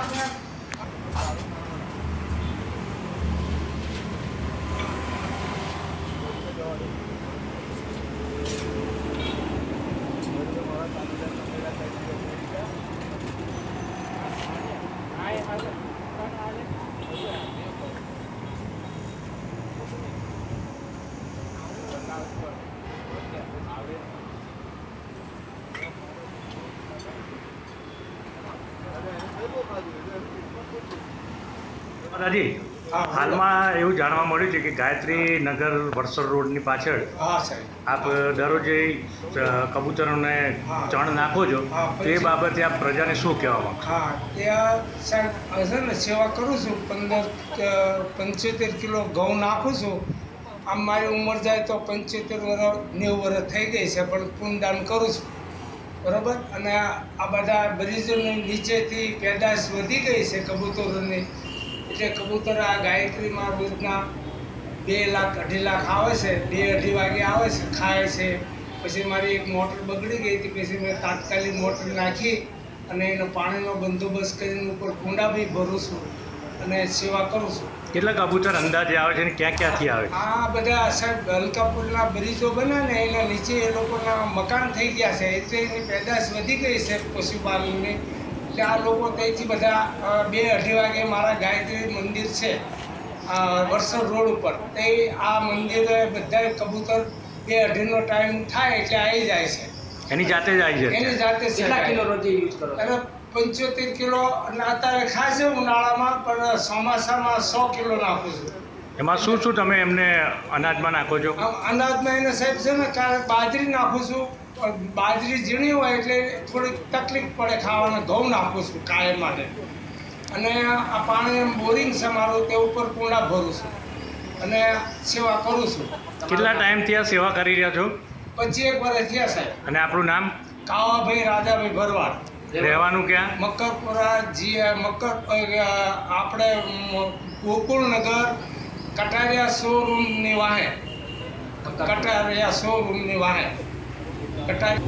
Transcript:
আমরা હા. હાલમાં એવું જાણવા મળ્યું છે કે ગાયત્રી નગર વડસર રોડની પાછળ હા સાહેબ. આપ દરરોજે કબૂતરોને ચણ નાખો છો તે બાબતે આપ પ્રજાને શું કહેવા માંગો હા ત્યાં સાહેબ છે ને સેવા કરું છું પંદર પંચોતેર કિલો ઘઉં નાખું છું. આમ મારી ઉંમર જાય તો પંચોતેર વર્ષ નેવું વર્ષ થઈ ગઈ છે પણ પૂનદાન કરું છું. બરાબર? અને આ બધા બ્રિજોની નીચેથી પેદાશ વધી ગઈ છે કબૂતરોની. એટલે કબૂતર આ ગાયત્રીમાં રોજના બે લાખ અઢી લાખ આવે છે બે અઢી વાગે આવે છે ખાય છે. પછી મારી એક મોટર બગડી ગઈ હતી પછી મેં તાત્કાલિક મોટર નાખી અને એનો પાણીનો બંદોબસ્ત કરીને ઉપર કુંડા બી ભરું છું અને સેવા કરું છું. કેટલા કબૂતર અંદાજે આવે છે અને ક્યાં ક્યાંથી આવે આ બધા સાહેબ હલકાપુરના બ્રિજો બન્યા ને એના નીચે એ લોકોના મકાન થઈ ગયા છે. એટલે એની પેદાશ વધી ગઈ છે પશુપાલનની. આ લોકો ત્યાંથી બધા બે અઢી વાગે મારા ગાયત્રી મંદિર છે વરસદ રોડ ઉપર. તે આ મંદિરે બધા કબૂતર બે અઢીનો ટાઈમ થાય એટલે આવી જાય છે. એની જાતે જ આવી જાય એની જાતે કેટલા કિલો રોજે યુઝ કરો? અને પંચોતેર કિલો અને અત્યારે ખાસ ઉનાળામાં પણ ચોમાસામાં સો કિલો નાખું છું. એમાં શું શું તમે એમને અનાજમાં નાખો છો? અનાજમાં એને સાહેબ છે ને બાજરી નાખું છું બાજરી ઝીણી હોય એટલે થોડીક તકલીફ પડે ખાવાનું ઘઉં નાખું છું કાયમ માટે. અને આ પાણી બોરિંગ છે મારું તે ઉપર કુંડા ભરું છું. અને સેવા કરું છું. કેટલા ટાઈમથી આ સેવા કરી રહ્યા છો? પછી એક વર્ષ થયા સાહેબ. અને આપણું નામ? કાવાભાઈ રાજાભાઈ ભરવાડ. રહેવાનું ક્યાં? મકરપુરા જી મકર આપણે ગોકુળનગર કટારિયા શોરૂમની વાહે. કટારિયા શોરૂમની વાહે. કટાય.